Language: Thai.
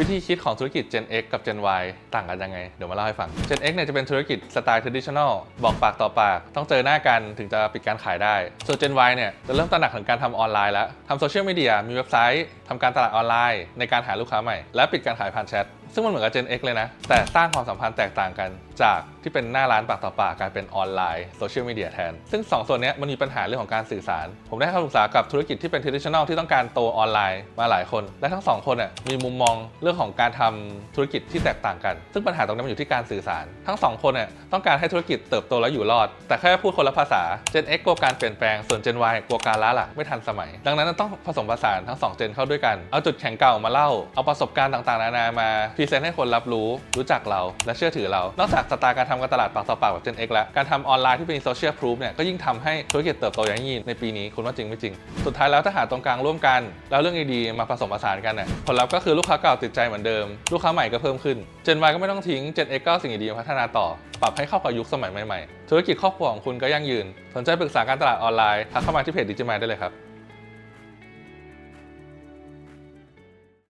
วิธีคิดของธุรกิจ Gen X กับ Gen Y ต่างกันยังไง เดี๋ยวมาเล่าให้ฟัง Gen X เนี่ยจะเป็นธุรกิจสไตล์ traditional บอกปากต่อปาก ต้องเจอหน้ากันถึงจะปิดการขายได้ ส่วน Gen Y เนี่ยจะเริ่มตระหนักถึงการทำออนไลน์แล้วทำโซเชียลมีเดียมีเว็บไซต์ทำการตลาดออนไลน์ ในการหาลูกค้าใหม่ และปิดการขายผ่านแชท ซึ่งมันเหมือนกับ Gen X เลยนะ แต่สร้างความสัมพันธ์แตกต่างกัน จากที่เป็นหน้าร้านปากต่อปากกลายเป็นออนไลน์โซเชียลมีเดียแทน ซึ่งสองส่วนนี้มันมีปัญหาเรื่องของการสื่อสาร ผมได้ให้คำปรึกษากับธุรกิจที่เป็น traditional ที่ต้องการโตออนไลน์มาหลายคน และทั้งสองคนน่ะมีมุมมองเรื่องของการทำธุรกิจที่แตกต่างกัน ซึ่งปัญหาตรงนี้มันอยู่ที่การสื่อสาร ทั้งสองคนน่ะต้องการให้ธุรกิจเติบโตและอยู่รอด แต่แค่พูดคนละภาษา Gen X กลัวการเปลี่ยนแปลงส่วน Gen Y กลัวการล้าหลังไม่ทันสมัย ดังนั้นต้องผสมผสานทั้งสองเจนเข้าด้วยกันเอาจุดแข็งเก่ามาเล่าเอาประสบการณ์ต่างๆ นานามารีเซนต์ให้คนรับรู้รู้จักเราและเชื่อถือเรา นอกจากสไตล์การทำการตลาดปากต่อปากแบบ Gen X แล้ว การทำออนไลน์ที่เป็นโซเชียลพรูฟเนี่ยก็ยิ่งทำให้ธุรกิจเติบโตอย่างยิ่งในปีนี้คุณว่าจริงไม่จริง สุดท้ายแล้วถ้าหาตรงกลางร่วมกัน แล้วเรื่องดีๆมาผสมผสานกันเนี่ยผลลัพธ์ก็คือลูกค้าเก่าติดใจเหมือนเดิมลูกค้าใหม่ก็เพิ่มขึ้น Gen Y ก็ไม่ต้องทิ้ง Gen X ก็สิ่งดีๆพัฒนาต่อ ปรับให้เข้ากับยุคสมัยใหม่ๆธุรกิจครอบครัวของคุณก็ยั่งยืน สนใจปรึกษาการตลาดออนไลน์ทักเข้ามาที่เพจดิจิมายได้เลยครับ